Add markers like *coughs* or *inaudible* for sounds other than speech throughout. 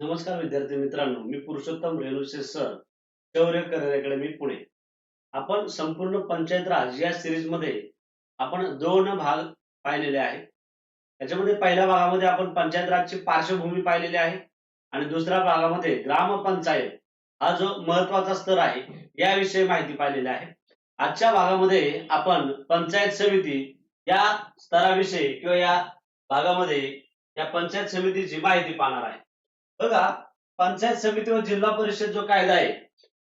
नमस्कार विद्यार्थी मित्रांनो मी Purushottam Renushe sir Shaurya career academy Pune. आपण संपूर्ण पंचायत राज या सिरीजमध्ये आपण दोन भाग पाहिलेले आहेत. त्याच्यामध्ये पहिल्या भागामध्ये आपण पंचायत राजची पार्श्वभूमी पाहिलेली आहे आणि दुसऱ्या भागामध्ये ग्रामपंचायत हा जो महत्त्वाचा स्तर आहे याविषयी माहिती पाहिलेली आहे. आजच्या भागामध्ये आपण पंचायत समिती या स्तराविषयी किंवा या भागामध्ये या पंचायत समितीची माहिती पाहणार आहे. बघा पंचायत समिती व जिल्हा परिषद जो कायदा आहे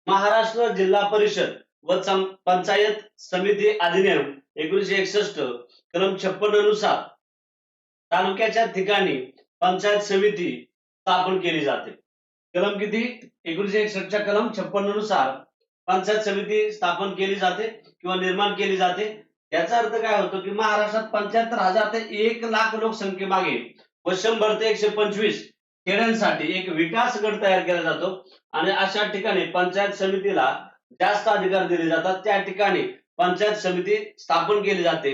महाराष्ट्र जिल्हा परिषद व पंचायत समिती अधिनियम एकोणीशे एकसष्ट कलम छप्पन अनुसार तालुक्याच्या ठिकाणी पंचायत समिती स्थापन केली जाते. कलम किती? एकोणीशे एकसष्टच्या कलम छप्पननुसार पंचायत समिती स्थापन केली जाते किंवा निर्माण केली जाते. याचा अर्थ काय होतो की महाराष्ट्रात पंच्याहत्तर हजार ते एक लाख लोकसंख्येमागे व शंभर ते एकशे पंचवीस खेड्यांसाठी एक विकास गट तयार केला जातो आणि अशा ठिकाणी पंचायत समितीला जास्त अधिकार दिले जातात. त्या ठिकाणी पंचायत समिती स्थापन केली जाते.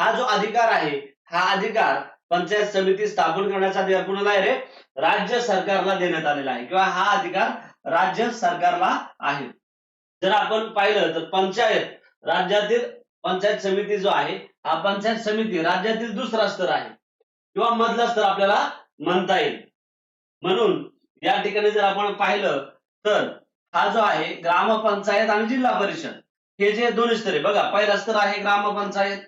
हा जो अधिकार आहे हा अधिकार पंचायत समिती स्थापन करण्याचा अधिकार कुणाला आहे रे? राज्य सरकारला देण्यात आलेला आहे किंवा हा अधिकार राज्य सरकारला आहे. जर आपण पाहिलं तर पंचायत राज्यातील पंचायत समिती जो आहे हा पंचायत समिती राज्यातील दुसरा स्तर आहे किंवा मधला स्तर आपल्याला म्हणता येईल. म्हणून या ठिकाणी जर आपण पाहिलं तर हा जो आहे ग्रामपंचायत आणि जिल्हा परिषद हे जे दोन्ही स्तर आहे बघा पहिला स्तर आहे ग्रामपंचायत.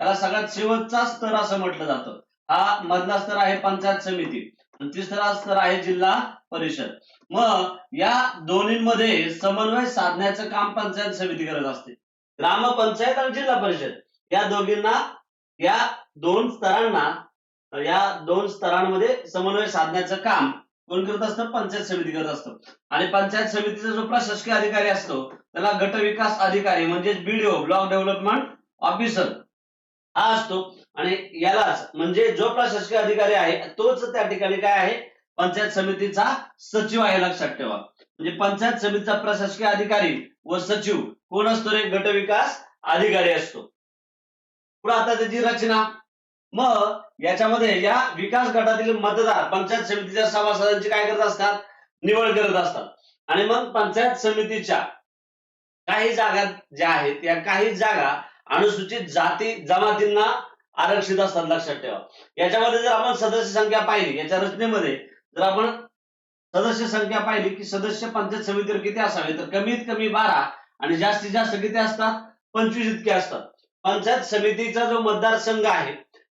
त्याला सगळ्यात शेवटचा स्तर असं म्हटलं जातं. हा मधला स्तर आहे पंचायत समिती तिसरा स्तर आहे जिल्हा परिषद. मग या दोन्हीमध्ये समन्वय साधण्याचं काम पंचायत समिती करत असते. ग्रामपंचायत आणि जिल्हा परिषद या दोघींना या दोन स्तरांना या दोन स्तरांमध्ये समन्वय साधण्याचं काम कोण करत असतं? पंचायत समिती करत असतं. आणि पंचायत समितीचा जो प्रशासकीय अधिकारी असतो त्याला गट विकास अधिकारी म्हणजेच बीडीओ ब्लॉक डेव्हलपमेंट ऑफिसर हा असतो. आणि यालाच म्हणजे जो प्रशासकीय अधिकारी आहे तोच त्या ठिकाणी काय आहे? पंचायत समितीचा सचिव आहे लक्षात ठेवा. म्हणजे पंचायत समितीचा प्रशासकीय अधिकारी व सचिव कोण असतो रे? गट विकास अधिकारी असतो. पुढे आता त्याची रचना. मग याच्यामध्ये या विकास गटातील मतदार पंचायत समितीच्या सभासदांची काय करत असतात? निवड करत असतात. आणि मग पंचायत समितीच्या काही जागा ज्या आहेत या काही जागा अनुसूचित जाती जमातींना आरक्षित असतात लक्षात ठेवा. याच्यामध्ये जर आपण सदस्य संख्या पाहिली याच्या रचनेमध्ये जर आपण सदस्य संख्या पाहिली की सदस्य पंचायत समितीवर किती असावे? तर कमीत कमी बारा आणि जास्तीत जास्त किती असतात? पंचवीस इतके असतात. पंचायत समितीचा जो मतदारसंघ आहे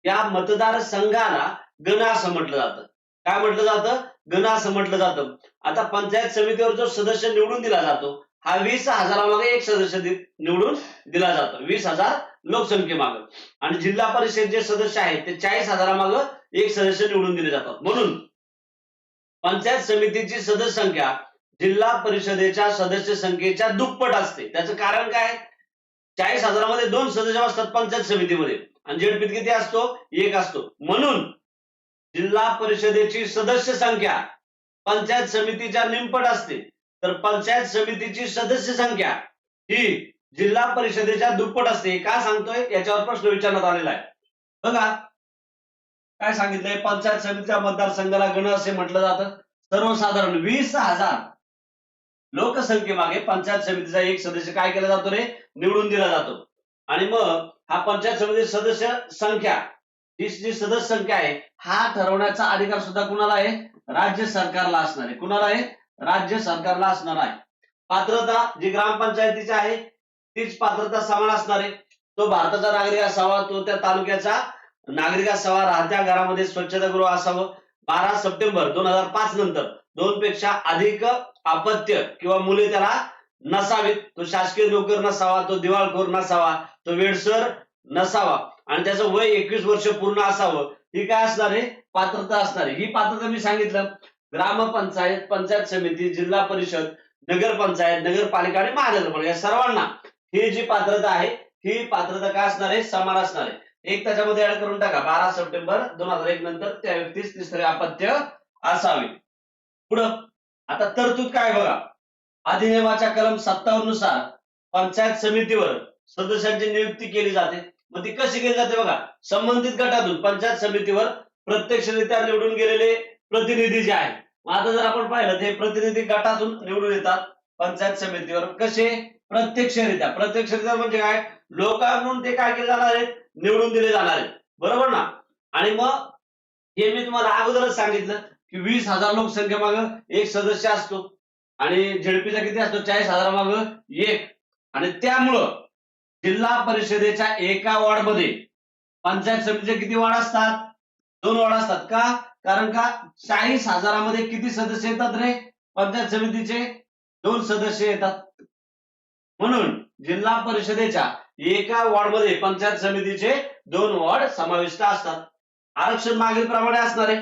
या मतदारसंघाला गण असं म्हटलं जातं. काय म्हटलं जातं? गण असं म्हटलं जातं. आता पंचायत समितीवर जो सदस्य निवडून दिला जातो हा वीस हजारामागे एक सदस्य निवडून दिला जातो. वीस हजार लोकसंख्येमागं. आणि जिल्हा परिषद जे सदस्य आहेत ते चाळीस हजारामागं एक सदस्य निवडून दिले जातात. म्हणून पंचायत समितीची सदस्य संख्या जिल्हा परिषदेच्या सदस्य संख्येच्या दुप्पट असते. त्याचं कारण काय? चाळीस हजारामध्ये दोन सदस्य असतात पंचायत समितीमध्ये आणि जेडपीत किती असतो? एक असतो. म्हणून जिल्हा परिषदेची सदस्य संख्या पंचायत समितीच्या निमपट असते. तर पंचायत समितीची सदस्य संख्या ही जिल्हा परिषदेच्या दुप्पट असते. का सांगतोय? याच्यावर प्रश्न विचारण्यात आलेला आहे. बघा काय सांगितलंय? पंचायत समितीच्या मतदारसंघाला गण असे म्हटलं जातं. सर्वसाधारण वीस हजार लोकसंख्येमागे पंचायत समितीचा एक सदस्य काय केला जातो रे? निवडून दिला जातो. आणि मग हा पंचायत समिती सदस्य संख्या ही जी सदस्य संख्या आहे हा ठरवण्याचा अधिकार सुद्धा कुणाला आहे? राज्य सरकारला असणार आहे. कुणाला आहे? राज्य सरकारला असणार आहे. पात्रता जी ग्रामपंचायतीची आहे तीच पात्रता समान असणार आहे. तो भारताचा नागरिक असावा तो त्या तालुक्याचा नागरिक असावा राहत्या घरामध्ये स्वच्छतागृह असावं बारा सप्टेंबर दोन हजार पाच नंतर दोन पेक्षा अधिक अपत्य किंवा मुले त्याला नसावीत. तो शासकीय नोकर नसावा तो दिवाळखोर नसावा तो वेडसर नसावा. आणि त्याचं वय एकवीस वर्ष पूर्ण असावं ही काय असणार आहे? पात्रता असणार आहे. ही पात्रता मी सांगितलं. ग्रामपंचायत पंचायत समिती जिल्हा परिषद नगरपंचायत नगरपालिका आणि महानगरपालिका या सर्वांना ही जी पात्रता आहे ही पात्रता काय असणार आहे? समान असणार आहे. एक त्याच्यामध्ये ऍड करून टाका. बारा सप्टेंबर दोन हजार एक नंतर त्या व्यक्तीस तिसरे अपत्य असावे. पुढं आता तरतूद काय बघा? अधिनियमाच्या कलम सत्तावन्ननुसार पंचायत समितीवर सदस्यांची नियुक्ती केली जाते. मग ती कशी केली जाते बघा? संबंधित गटातून पंचायत समितीवर प्रत्यक्षरित्या निवडून गेलेले प्रतिनिधी जे आहेत. आता जर आपण पाहिलं ते प्रतिनिधी गटातून निवडून येतात पंचायत समितीवर. कसे? प्रत्यक्षरित्या. प्रत्यक्षरित्या म्हणजे काय? लोकांकडून ते काय केले जाणार आहेत? निवडून दिले जाणार आहे बरोबर ना? आणि मग हे मी तुम्हाला अगोदरच सांगितलं की वीस हजार लोकसंख्या माग एक सदस्य असतो आणि झेडपीचा किती असतो? चाळीस हजार माग एक. आणि त्यामुळं जिल्हा परिषदेच्या एका वॉर्डमध्ये पंचायत समितीचे किती वॉर्ड असतात? दोन वॉर्ड असतात का? कारण का चाळीस हजारामध्ये किती सदस्य येतात रे? पंचायत समितीचे दोन सदस्य येतात. म्हणून जिल्हा परिषदेच्या एका वॉर्डमध्ये पंचायत समितीचे दोन वॉर्ड समाविष्ट असतात. आरक्षण मागील प्रमाणे असणार. आहे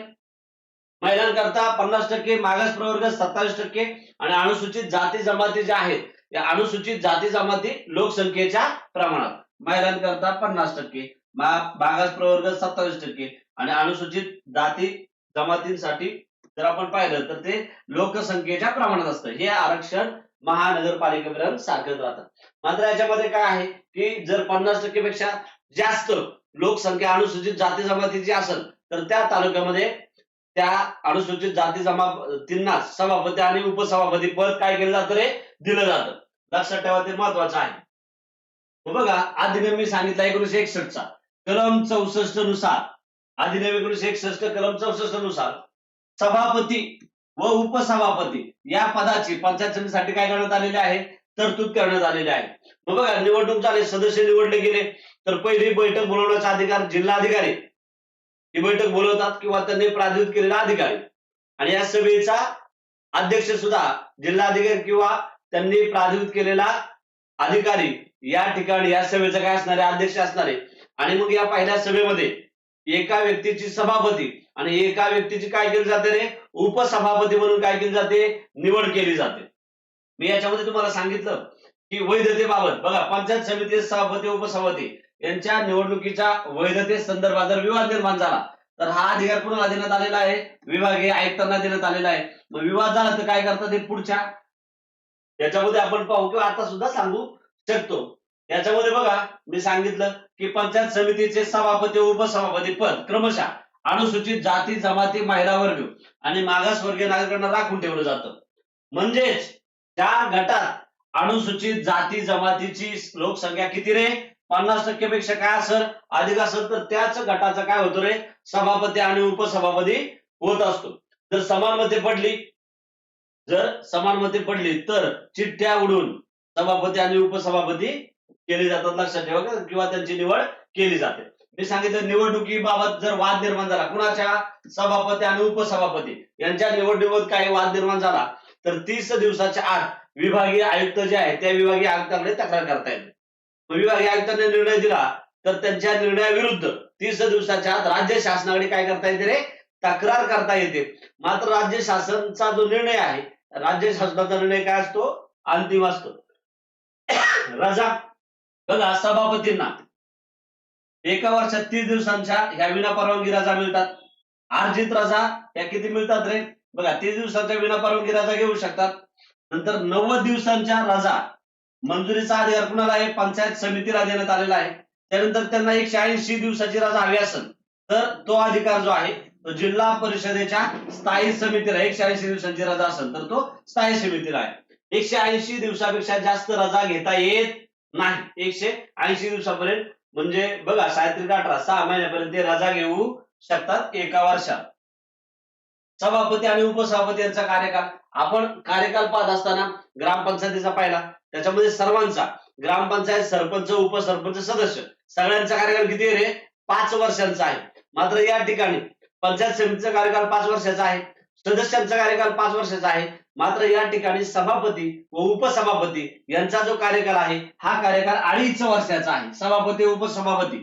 महिलांकरता पन्नास टक्के मागास प्रवर्ग सत्तावीस टक्के आणि अनुसूचित जाती जमाती ज्या आहेत या अनुसूचित जाती जमाती लोकसंख्येच्या प्रमाणात. महिलांकरता पन्नास टक्के मागास प्रवर्ग सत्तावीस टक्के आणि अनुसूचित जाती जमातींसाठी जर आपण पाहिलं तर ते लोकसंख्येच्या प्रमाणात असतं. हे आरक्षण महानगरपालिकेपर्यंत सारखंच राहतात. मात्र याच्यामध्ये काय आहे की जर पन्नास टक्केपेक्षा जास्त लोकसंख्या अनुसूचित जाती जमातीची असेल तर त्या तालुक्यामध्ये त्या अनुसूचित जाती जमातींना सभापती आणि उपसभापती पद काय केलं जातं रे? दिलं जातं. लक्षात ठेवा ते महत्वाचं आहे. हो बघा अधिनियम मी सांगितला एकोणीशे एकसष्टचा. कलम चौसष्टनुसार अधिनियम एकोणीशे एकसष्ट कलम चौसष्टनुसार सभापती व उपसभापती. या पदाची पंचायत समितीसाठी काय करण्यात आलेले आहे? तरतूद करण्यात आलेली आहे. मग बघा निवडणूक झाले सदस्य निवडले गेले. तर पहिली बैठक बोलवण्याचा अधिकार जिल्हाधिकारी. ही बैठक बोलवतात किंवा त्यांनी प्राधिकृत केलेला अधिकारी. आणि या सभेचा अध्यक्ष सुद्धा जिल्हाधिकारी किंवा त्यांनी प्राधिकृत केलेला अधिकारी. या ठिकाणी या सभेचा काय असणारे अध्यक्ष असणारे आणि मग या पहिल्या सभेमध्ये एका व्यक्तीची सभापती. आणि एका व्यक्तीची काय केली जाते रे? उपसभापती म्हणून काय केली जाते? निवड केली जाते. मी याच्यामध्ये तुम्हाला सांगितलं की वैधतेबाबत. बघा पंचायत समिती सभापती उपसभापती यांच्या निवडणुकीच्या वैधते संदर्भात जर विवाद निर्माण झाला तर हा अधिकार कुणाला देण्यात आलेला आहे? विभागीय आयुक्तांना देण्यात आलेला आहे. मग विवाद झाला तर काय करतात हे पुढच्या? याच्यामध्ये आपण पाहू किंवा आता सुद्धा सांगू शकतो. याच्यामध्ये बघा मी सांगितलं की पंचायत समितीचे सभापती उपसभापती पद क्रमशः अनुसूचित जाती जमाती महिला वर्ग आणि मागासवर्गीय नागरिकांना राखून ठेवलं जातं. म्हणजेच त्या गटात अनुसूचित जाती जमातीची लोकसंख्या किती रे? पन्नास टक्केपेक्षा काय असेल? अधिक असेल तर त्याच गटाचा काय होतो रे? सभापती आणि उपसभापती होत असतो. जर समान मते पडली जर समान मते पडली तर चिठ्ठ्या उडून सभापती आणि उपसभापती केले जातात लक्षात ठेवा किंवा त्यांची निवड केली जाते. मी सांगितलं निवडणुकीबाबत जर वाद निर्माण झाला कुणाच्या सभापती आणि उपसभापती यांच्या निवडणुकीत काही वाद निर्माण झाला तर तीस दिवसाच्या आत विभागीय आयुक्त जे आहेत त्या विभागीय आयुक्तांकडे तक्रार करता येते. विभागीय आयुक्तांनी निर्णय दिला तर त्यांच्या निर्णयाविरुद्ध तीस दिवसाच्या आत राज्य शासनाकडे काय करता येते रे? तक्रार करता येते. मात्र राज्य शासनचा जो निर्णय आहे राज्य शासनाचा निर्णय काय असतो? अंतिम असतो. *coughs* रजा बघा सभापतींना. एका वर्षात तीस दिवसांच्या ह्या विनापरवानगी रजा मिळतात. अर्जित रजा या किती मिळतात रे? बघा तीस दिवसांच्या विनापरवानगी रजा घेऊ शकतात. नंतर नव्वद दिवसांच्या रजा मंजुरीचा अधिकार कुणाला आहे? पंचायत समितीला देण्यात आलेला आहे. त्यानंतर त्यांना एकशे ऐंशी दिवसाची रजा हवी असेल तर तो अधिकार जो आहे तो जिल्हा परिषदेच्या स्थायी समितीला एकशे ऐंशी दिवसांची रजा असेल तर तो स्थायी समितीला आहे. एकशे ऐंशी दिवसापेक्षा जास्त रजा घेता येत नाही एकशे ऐंशी दिवसापर्यंत. म्हणजे बघा सायत्रिक अठरा सहा महिन्यापर्यंत ते रजा घेऊ शकतात एका वर्षात. सभापती आणि उपसभापती यांचा कार्यकाल. आपण कार्यकाल पाहत असताना ग्रामपंचायतीचा पाहिला. त्याच्यामध्ये सर्वांचा. ग्रामपंचायत सरपंच उपसरपंच सदस्य. सगळ्यांचा कार्यकाल किती रे? पाच वर्षांचा आहे. मात्र या ठिकाणी पंचायत समितीचा कार्यकाल पाच वर्षाचा आहे. सदस्यांचा कार्यकाल पाच वर्षाचा आहे. मात्र या ठिकाणी सभापती व उपसभापती यांचा जो कार्यकाल आहे हा कार्यकाल अडीच वर्षाचा आहे. सभापती उपसभापती.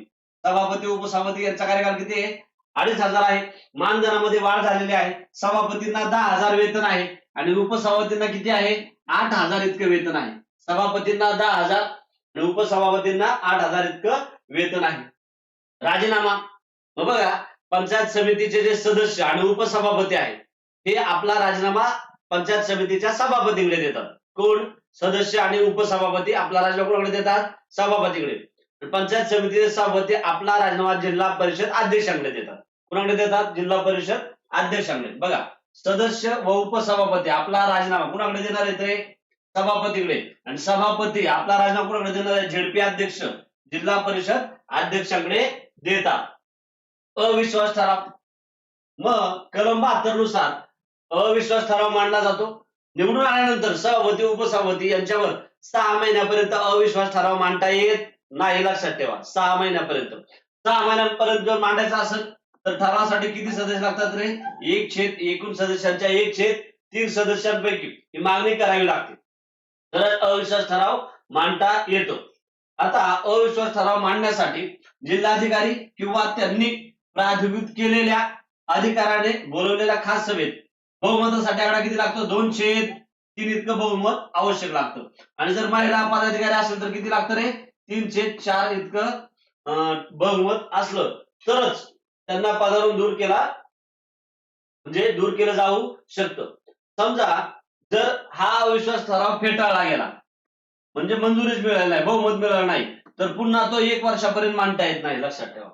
सभापती उपसभापती यांचा कार्यकाल किती आहे? अडीच हजार आहे. मानधनामध्ये वाढ झालेली आहे. सभापतींना दहा हजार वेतन आहे आणि उपसभापतींना किती आहे? आठ हजार इतकं वेतन आहे. सभापतींना दहा हजार आणि उपसभापतींना आठ हजार इतकं वेतन आहे. राजीनामा. मग बघा पंचायत समितीचे जे सदस्य आणि उपसभापती आहेत हे आपला राजीनामा पंचायत समितीच्या सभापतीकडे देतात. कोण? सदस्य आणि उपसभापती आपला राजीनामा देतात? सभापतीकडे. पंचायत समितीचे सभापती आपला राजीनामा जिल्हा परिषद अध्यक्षांकडे देतात. कुणाकडे देतात? जिल्हा परिषद अध्यक्षांकडे. बघा सदस्य व उपसभापती आपला राजीनामा कुणाकडे देणार आहे ते सभापतीकडे. आणि सभापती आपला राजीनामा कुणाकडे देणार आहे? झेडपी अध्यक्ष जिल्हा परिषद अध्यक्षांकडे देतात. अविश्वास ठराव. मग कलम बहात्तरनुसार अविश्वास ठराव मांडला जातो. निवडून आल्यानंतर सभापती उपसभापती यांच्यावर सहा महिन्यापर्यंत अविश्वास ठराव मांडता येत नाही लक्षात ठेवा. सहा महिन्यापर्यंत. सहा महिन्यापर्यंत जर मांडायचा असेल तर ठरावासाठी किती सदस्य लागतात रे? एक छेद एकूण सदस्यांच्या एक छेद तीन सदस्यांपैकी ही मागणी करावी लागते. तर अविश्वास ठराव मांडता येतो. आता अविश्वास ठराव मांडण्यासाठी जिल्हाधिकारी किंवा त्यांनी प्राधिकृत केलेल्या अधिकाऱ्याने बोलवलेल्या खास सभेत बहुमतासाठी आकडा किती लागतो? दोन छेद तीन इतकं बहुमत आवश्यक लागतं. आणि जर महिला पदाधिकारी असेल तर किती लागतं रे? तीन छेद चार इतकं अं, बहुमत असलं. तरच त्यांना पदावरून दूर केला म्हणजे दूर केलं जाऊ शकतं. समजा जर हा अविश्वास ठराव फेटाळला गेला म्हणजे मंजुरीच मिळाली नाही बहुमत मिळालं नाही तर पुन्हा तो एक वर्षापर्यंत मांडता येत नाही लक्षात ठेवा.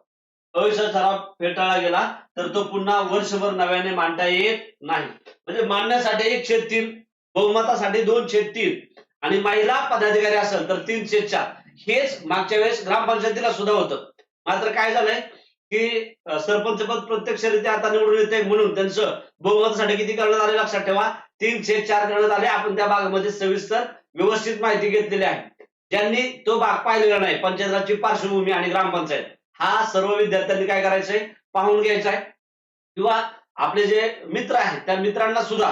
अविश्वासाला ठराव फेटाळला गेला तर तो पुन्हा वर्षभर नव्याने मांडता येत नाही. म्हणजे मांडण्यासाठी एक छेद तीन बहुमतासाठी दोन छेद तीन. आणि महिला पदाधिकारी असेल तर तीन छेद चार. हेच मागच्या वेळेस ग्रामपंचायतीला सुद्धा होतं. मात्र काय झालंय की सरपंच पद प्रत्यक्षरित्या आता निवडून येते म्हणून त्यांचं बहुमतासाठी किती करण्यात आले लक्षात ठेवा. तीन छेद चार करण्यात आले. आपण त्या भागामध्ये सविस्तर व्यवस्थित माहिती घेतलेली आहे. ज्यांनी तो भाग पाहिलेला नाही पंचायत पार्श्वभूमी आणि ग्रामपंचायत. हा सर्व विद्यार्थ्यांनी काय करायचंय? पाहून घ्यायचा आहे किंवा आपले जे मित्र आहेत त्या मित्रांना सुद्धा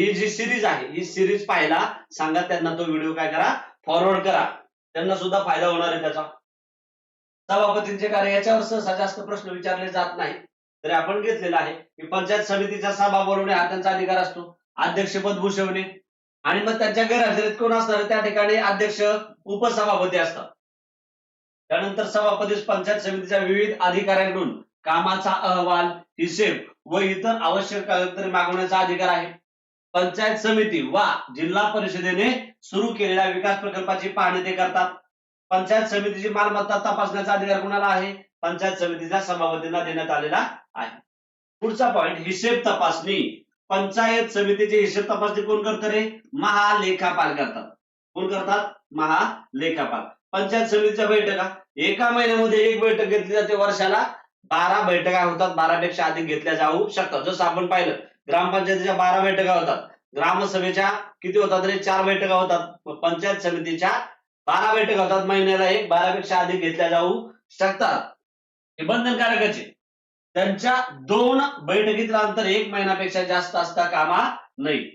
ही जी सिरीज आहे ही सिरीज पाहायला सांगा. त्यांना तो व्हिडिओ काय करा फॉरवर्ड करा. त्यांना सुद्धा फायदा होणार आहे त्याचा. सभापतींचे कार्य याच्यावर सहसा जास्त प्रश्न विचारले जात नाही. तरी आपण घेतलेला आहे की पंचायत समितीचा सभा बोलवणे हा त्यांचा अधिकार असतो. अध्यक्षपद भूषवणे. आणि मग त्यांच्या गैरहजेरीत कोण असणार? त्या ठिकाणी अध्यक्ष उपसभापती असतात. त्यानंतर सभापती पंचायत समितीच्या विविध अधिकाऱ्यांकडून कामाचा अहवाल हिशेब व इतर आवश्यक कागदपत्रे मागवण्याचा अधिकार आहे. पंचायत समिती वा जिल्हा परिषदेने सुरू केलेल्या विकास प्रकल्पाची पाहणी ते करतात. पंचायत समितीची मालमत्ता तपासण्याचा अधिकार कोणाला आहे? पंचायत समितीच्या सभापतींना देण्यात आलेला आहे. पुढचा पॉइंट हिशेब तपासणी. पंचायत समितीची हिशेब तपासणी कोण करतं रे? महालेखापाल करतात. कोण करतात? महालेखापाल. पंचायत समितीच्या बैठका. एका महिन्यामध्ये एक बैठक घेतली जाते वर्षाला. बारा बैठका होतात. बारापेक्षा अधिक घेतल्या जाऊ शकतात. जसं आपण पाहिलं ग्रामपंचायतीच्या बारा बैठका होतात. ग्रामसभेच्या किती होतात रे? चार बैठका होतात. पंचायत समितीच्या बारा बैठका होतात. महिन्याला एक बारापेक्षा अधिक घेतल्या जाऊ शकतात. हे बंधनकारकाचे त्यांच्या दोन बैठकीतलं अंतर एक महिन्यापेक्षा जास्त असता कामा नाही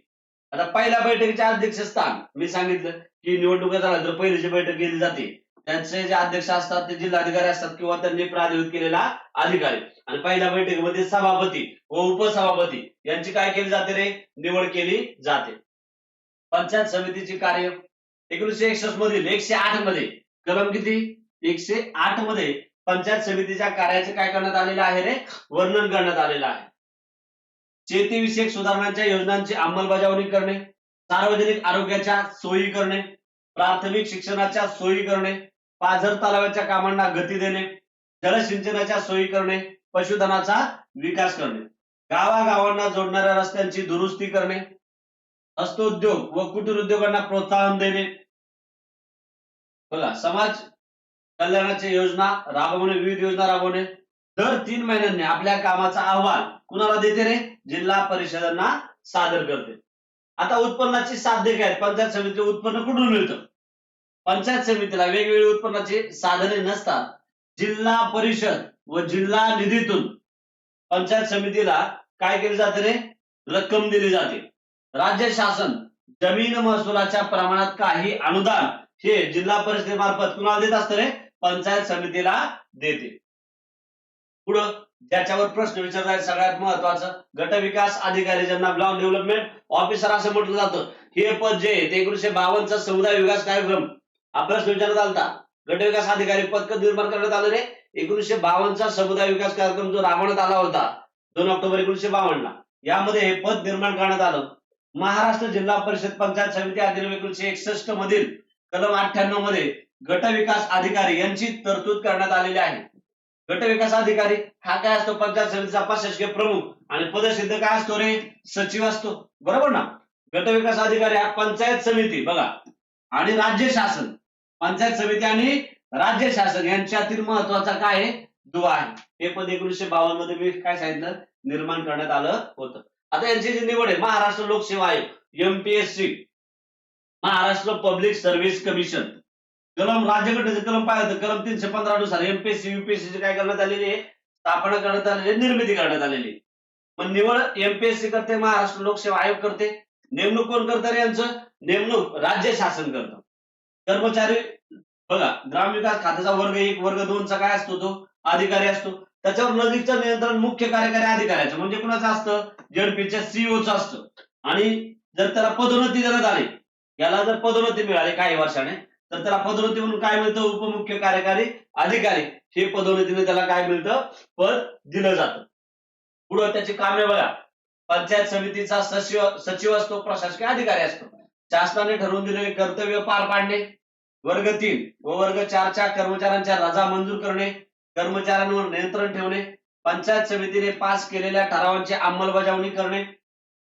आता पहिल्या बैठकीच्या अध्यक्षस्थान मी सांगितलं. की निवडणुका झाल्या तर बैठक केली जाते. त्यांचे जे अध्यक्ष असतात ते जिल्हाधिकारी असतात किंवा त्यांनी प्राधिकृत केलेला अधिकारी. आणि पहिल्या बैठकीमध्ये सभापती व उपसभापती यांची काय केली जाते रे? निवड केली जाते. पंचायत समितीची कार्य एकोणीसशे एकसष्ट मधील एकशे आठमध्ये. कलम किती? एकशे आठमध्ये पंचायत समितीच्या कार्याचे काय करण्यात आलेलं आहे रे? वर्णन करण्यात आलेलं आहे. शेतीविषयक सुधारणांच्या योजनांची अंमलबजावणी करणे. सार्वजनिक आरोग्याच्या सोयी करणे प्राथमिक शिक्षणाच्या सोयी करणे पाझर तलावाच्या कामांना गती देणे जलसिंचनाच्या सोयी करणे पशुधनाचा विकास करणे गावागावांना जोडणाऱ्या रस्त्यांची दुरुस्ती करणे हस्तोद्योग व कुटीर उद्योगांना प्रोत्साहन देणे. बघा समाज कल्याणाच्या योजना राबवणे विविध योजना राबवणे. दर तीन महिन्यांनी आपल्या कामाचा अहवाल कुणाला देते रे? जिल्हा परिषदांना सादर करते. आता उत्पन्नाची साध्य काय पंचायत समितीचे उत्पन्न कुठून मिळतं? पंचायत समितीला वेगवेगळी उत्पन्नाची साधने नसतात. जिल्हा परिषद व जिल्हा निधीतून पंचायत समितीला काय केले जाते रे? रक्कम दिली जाते. राज्य शासन जमीन महसुलाच्या प्रमाणात काही अनुदान हे जिल्हा परिषदेमार्फत कुणाला देत असतं रे? पंचायत समितीला देते. पुढं ज्याच्यावर प्रश्न विचारता सगळ्यात महत्वाचं गट विकास अधिकारी ज्यांना ब्लॉक डेव्हलपमेंट ऑफिसर असं म्हटलं जातं. हे पद जे आहे ते एकोणीशे बावनचा समुदाय विकास कार्यक्रम. हा प्रश्न विचारण्यात आलता. गट विकास अधिकारी पद कधी निर्माण करण्यात आलं रे? एकोणीशे बावनचा समुदाय विकास कार्यक्रम जो राबवण्यात आला होता दोन ऑक्टोबर एकोणीशे बावन्न यामध्ये हे पद निर्माण करण्यात आलं. महाराष्ट्र जिल्हा परिषद पंचायत समिती अधिनियम एकोणीशे एकसष्ट मधील कलम अठ्ठ्याण्णवमध्ये गट विकास अधिकारी यांची तरतूद करण्यात आलेली आहे. गट विकास अधिकारी हा काय असतो? पंचायत समितीचा प्रशासकीय प्रमुख आणि पदसिद्ध काय असतो रे? सचिव असतो. बरोबर ना? गट विकास अधिकारी हा पंचायत समिती बघा. आणि राज्य शासन. पंचायत समिती आणि राज्य शासन यांच्यातील महत्त्वाचा काय आहे? दुवा आहे. हे पद एकोणीसशे बावन्नमध्ये मी काय सांगितलं? निर्माण करण्यात आलं होतं. आता यांची जी निवड आहे महाराष्ट्र लोकसेवा आयोग MPSC Maharashtra public service commission कलम राज्यघटनेचे कलम पाहिलं तर कलम तीनशे पंधरा नुसार एमपीएससी युपीएससी काय करण्यात आलेली आहे? स्थापना करण्यात आलेली निर्मिती करण्यात आलेली आहे. पण निवड एमपीएससी करते महाराष्ट्र लोकसेवा आयोग करते. नेमणूक कोण करतं यांचं? नेमणूक राज्य शासन करतं. कर्मचारी बघा ग्रामविकास खात्याचा वर्ग एक वर्ग दोनचा काय असतो तो? अधिकारी असतो. त्याच्यावर नजीकचं नियंत्रण मुख्य कार्यकारी अधिकाऱ्याचं म्हणजे कुणाचं असतं? जेडपीच्या सीईओचं असतं. आणि जर त्याला पदोन्नती देण्यात आली याला जर पदोन्नती मिळाली काही वर्षाने तर त्याला पदोन्नती म्हणून काय मिळतं? उपमुख्य कार्यकारी अधिकारी. हे पदोन्नतीने त्याला काय मिळतं? पद दिलं जातं. पुढं त्याची कामे बघा. पंचायत समितीचा सचिव सचिव असतो प्रशासकीय अधिकारी असतो. शासनाने ठरवून दिलेले कर्तव्य पार पाडणे. वर्ग तीन व वर्ग चारच्या कर्मचाऱ्यांच्या रजा मंजूर करणे. कर्मचाऱ्यांवर नियंत्रण ठेवणे. पंचायत समितीने पास केलेल्या ठरावांची अंमलबजावणी करणे.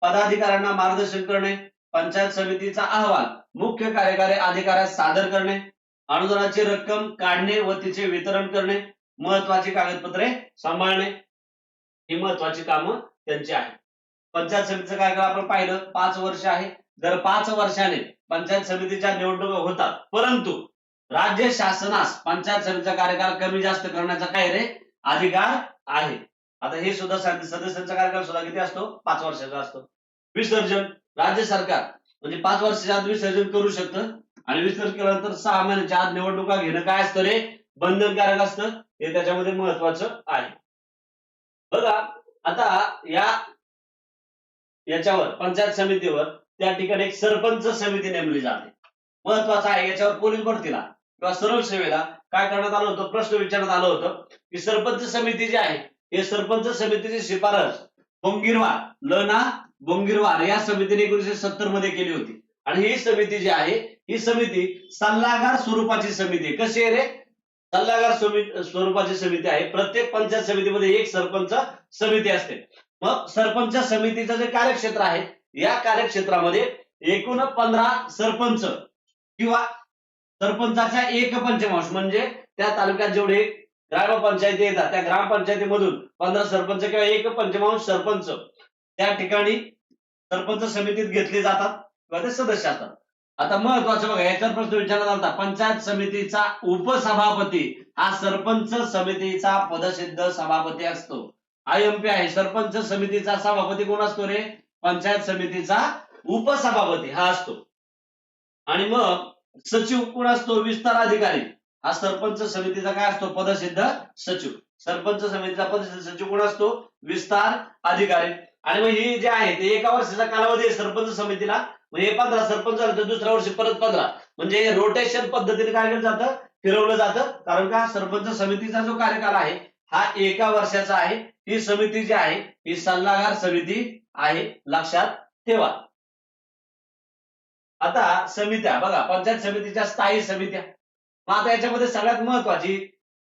पदाधिकाऱ्यांना मार्गदर्शन करणे. पंचायत समितीचा अहवाल मुख्य कार्यकारी अधिकाऱ्यास सादर करणे अनुदानाची रक्कम काढणे व तिचे वितरण करणे महत्वाची कागदपत्रे सांभाळणे ही महत्वाची कामं त्यांची आहेत. पंचायत समितीचं कार्यक्रम आपण पाहिलं? पाच वर्ष आहे. दर पाच वर्षाने पंचायत समितीच्या निवडणुका होतात. परंतु राज्य शासनास पंचायत समितीचा कार्यकाळ कमी जास्त करण्याचा काय रे? अधिकार आहे. आता हे सुद्धा सदस्यांचा कार्यकाळ सुद्धा किती असतो? पाच वर्षाचा असतो. विसर्जन राज्य सरकार म्हणजे पाच वर्षाच्या आत विसर्जन करू शकतं. आणि विसर्जन केल्यानंतर सहा महिन्याच्या आत निवडणुका घेणं काय असतं रे? बंधनकारक असतं. हे त्याच्यामध्ये महत्वाचं आहे. बघा आता या याच्यावर पंचायत समितीवर त्या ठिकाणी एक सरपंच समिती नेमली जाते. महत्वाचं आहे याच्यावर पोलीस भरतीला किंवा सरळ सेवेला काय करण्यात आलं होतं? प्रश्न विचारण्यात आलं होतं की सरपंच समिती जी आहे हे सरपंच समितीची शिफारस बोंगिरवार लना बोंगिरवार या समितीने एकोणीशे सत्तरमध्ये केली होती. आणि ही समिती जी आहे ही समिती सल्लागार स्वरूपाची समिती कशी आहे रे? सल्लागार स्वरूपाची समिती आहे. प्रत्येक पंचायत समितीमध्ये एक सरपंच समिती असते. मग सरपंच समितीचं जे कार्यक्षेत्र आहे या कार्यक्षेत्रामध्ये एकूण पंधरा सरपंच किंवा सरपंचाच्या एक पंचमांश म्हणजे त्या तालुक्यात जेवढे ग्रामपंचायती येतात त्या ग्रामपंचायतीमधून पंधरा सरपंच किंवा एक पंचमांश सरपंच त्या ठिकाणी सरपंच समितीत घेतले जातात किंवा ते सदस्य असतात. आता महत्वाचं बघा याच्यावर प्रश्न विचारला जाता पंचायत समितीचा उपसभापती हा सरपंच समितीचा पदसिद्ध सभापती असतो. आयएमपी आहे. सरपंच समितीचा सभापती कोण असतो रे? पंचायत समितीचा उपसभापती हा असतो. आणि मग सचिव कोण असतो? विस्तार अधिकारी. हा सरपंच समितीचा काय असतो? पदसिद्ध सचिव. सरपंच समितीचा पदसिद्ध सचिव कोण असतो? विस्तार अधिकारी. आणि मग ही जे आहे ते एका वर्षाचा कालावधी सरपंच समितीला. म्हणजे हे पंधरा सरपंच झालं तर दुसऱ्या वर्षी परत पंधरा. म्हणजे रोटेशन पद्धतीने काय केलं जातं? फिरवलं जातं. कारण का? सरपंच समितीचा जो कार्यकाळ आहे हा एका वर्षाचा आहे. ही समिती जी आहे ही सल्लागार समिती आहे. लक्षात ठेवा. आता समित्या बघा पंचायत समितीच्या स्थायी समित्या. मग आता याच्यामध्ये सगळ्यात महत्वाची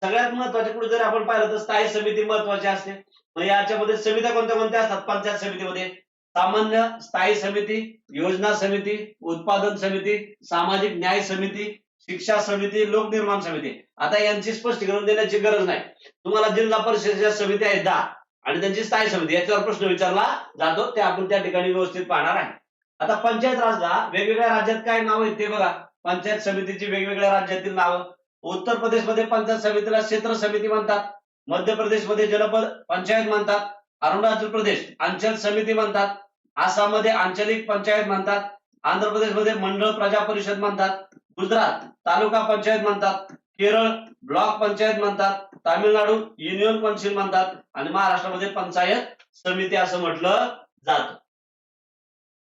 सगळ्यात महत्वाची कुठे जर आपण पाहिलं तर स्थायी समिती महत्वाची असते. मग याच्यामध्ये समित्या कोणत्या कोणत्या असतात? पंचायत समितीमध्ये. सामान्य स्थायी समिती योजना समिती उत्पादन समिती सामाजिक न्याय समिती शिक्षा समिती लोकनिर्माण समिती. आता यांची स्पष्टीकरण देण्याची गरज नाही. तुम्हाला जिल्हा परिषदेच्या समिती आहेत दहा आणि त्यांची स्थायी समिती. याच्यावर प्रश्न विचारला जातो. ते आपण त्या ठिकाणी व्यवस्थित पाहणार आहे. आता पंचायत राजला वेगवेगळ्या राज्यात काय नाव आहेत ते बघा. पंचायत समितीची वेगवेगळ्या राज्यातील नावं. उत्तर प्रदेशमध्ये पंचायत समितीला क्षेत्र समिती म्हणतात. मध्य प्रदेशमध्ये जनपद पंचायत म्हणतात अरुणाचल प्रदेश अंचल समिती म्हणतात आसाममध्ये आंचलिक पंचायत म्हणतात आंध्र प्रदेशमध्ये मंडळ प्रजा परिषद म्हणतात गुजरात तालुका पंचायत म्हणतात केरळ ब्लॉक पंचायत म्हणतात तामिळनाडू युनियन कौन्सिल म्हणतात आणि महाराष्ट्रामध्ये पंचायत समिती असं म्हटलं जात.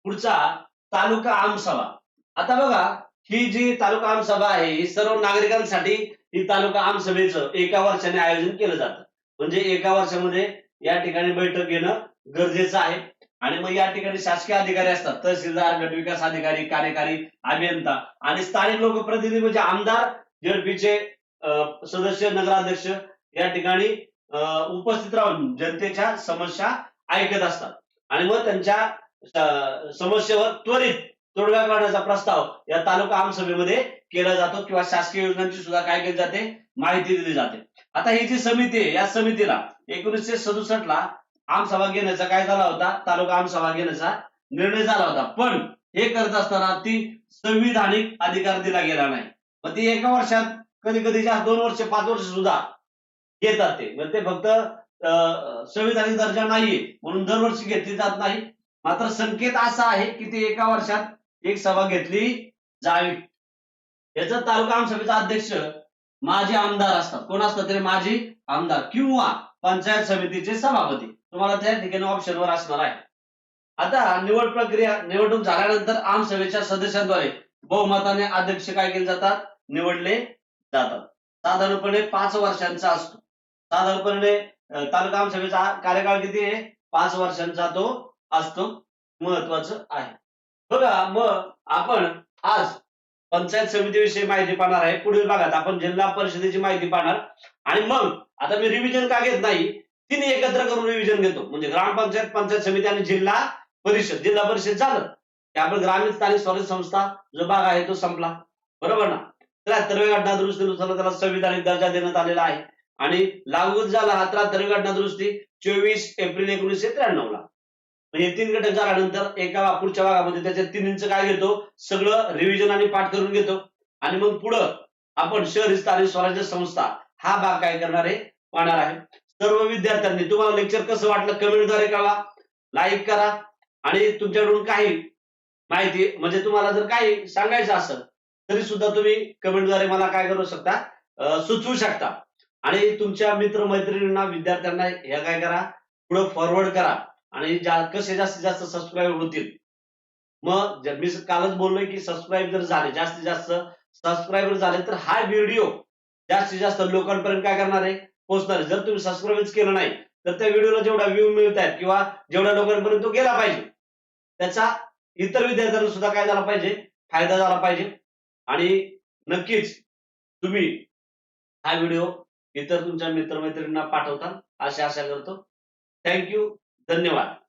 पुढचा तालुका आमसभा. आता बघा ही जी तालुका आमसभा आहे ही सर्व नागरिकांसाठी ही तालुका आमसभेचं एका वर्षाने आयोजन केलं जातं. म्हणजे एका वर्षामध्ये या ठिकाणी बैठक घेणं गरजेचं आहे. आणि मग या ठिकाणी शासकीय अधिकारी असतात तहसीलदार गट विकास अधिकारी कार्यकारी अभियंता आणि स्थानिक लोकप्रतिनिधी म्हणजे आमदार जेडपीचे सदस्य नगराध्यक्ष या ठिकाणी अं, उपस्थित राहून जनतेच्या समस्या ऐकत असतात. आणि मग त्यांच्या अं, समस्येवर त्वरित तोडगा काढण्याचा प्रस्ताव या तालुका आमसभेमध्ये केला जातो किंवा शासकीय योजनांची सुद्धा काय केली जाते? माहिती दिली जाते. आता ही जी समिती आहे या समितीला एकोणीसशे सदुसष्ट ला आमसभा घेण्याचा काय झाला होता? तालुका आमसभा घेण्याचा निर्णय झाला होता. पण हे करत असताना ती संविधानिक अधिकार दिला गेला नाही. मग ती एका वर्षात कधी कधी जास्त दोन वर्ष पाच वर्ष सुद्धा घेतात ते. मग ते फक्त अं, संविधानिक दर्जा नाहीये म्हणून दरवर्षी घेतली जात नाही. मात्र संकेत असा आहे की ते एका वर्षात एक सभा घेतली जावी याचा तालुका आमसभेचा अध्यक्ष माजी आमदार असतात. कोण असतात तरी माजी आमदार किंवा पंचायत समितीचे सभापती. तुम्हाला त्या ठिकाणी ऑप्शनवर असणार आहे. आता निवड प्रक्रिया निवडणूक झाल्यानंतर आमसभेच्या सदस्यांद्वारे बहुमताने अध्यक्ष काय केले जातात? निवडले जातात. साधारणपणे पाच वर्षांचा असतो. साधारणपणे तालुका आमसभेचा कार्यकाळ किती आहे? पाच वर्षांचा तो असतो. महत्वाचं आहे. बघा मग आपण आज पंचायत समितीविषयी माहिती पाहणार आहे. पुढील भागात आपण जिल्हा परिषदेची माहिती पाहणार. आणि मग आता मी रिव्हिजन का घेत नाही तिने एकत्र करून रिव्हिजन घेतो. म्हणजे ग्रामपंचायत पंचायत समिती आणि जिल्हा परिषद. जिल्हा परिषद झालं त्यामुळे आपण ग्रामीण स्थानिक स्वराज्य संस्था जो भाग आहे तो संपला. बरोबर ना? त्र्याहत्तरव्या घटना दुरुस्तीनुसार त्याला संविधानिक दर्जा देण्यात आलेला आहे. आणि लागू झाला हा त्र्याहत्तरवी घटना दुरुस्ती चोवीस एप्रिल एकोणीसशे त्र्याण्णव ला म्हणजे तीन घटक झाल्यानंतर एका पुढच्या भागामध्ये त्याच्या तिन्हींचं काय घेतो? सगळं रिव्हिजन आणि पाठ करून घेतो. आणि मग पुढं आपण शहरी स्थानिक स्वराज्य संस्था हा भाग काय करणार आहे? पाहणार आहे. सर्व विद्यार्थ्यांनी तुम्हाला लेक्चर कसं वाटलं कमेंटद्वारे कळवा. लाईक करा. आणि तुमच्याकडून काही माहिती म्हणजे तुम्हाला जर काही सांगायचं असेल तरी सुद्धा तुम्ही कमेंटद्वारे मला काय करू शकता? सुचवू शकता. आणि तुमच्या मित्र मैत्रिणींना विद्यार्थ्यांना हे काय करा? पुढे फॉरवर्ड करा. आणि जा- कसे जास्तीत जास्त सबस्क्राईब होतील? मग मी कालच बोललोय की सबस्क्राईब जर झाले जास्तीत जास्त सबस्क्राईबर झाले तर हा व्हिडिओ जास्तीत जास्त लोकांपर्यंत काय करणार आहे? पोहोचणार आहे. जर तुम्ही सबस्क्राईबच केलं नाही तर त्या व्हिडिओला जेवढा व्ह्यू मिळत आहेत किंवा जेवढ्या लोकांपर्यंत तो गेला पाहिजे त्याचा इतर विद्यार्थ्यांना सुद्धा काय झाला पाहिजे? फायदा झाला पाहिजे. आणि नक्कीच तुम्ही हा व्हिडिओ इतर तुमच्या मित्रमैत्रिणींना पाठवता अशी आशा करतो. थँक्यू धन्यवाद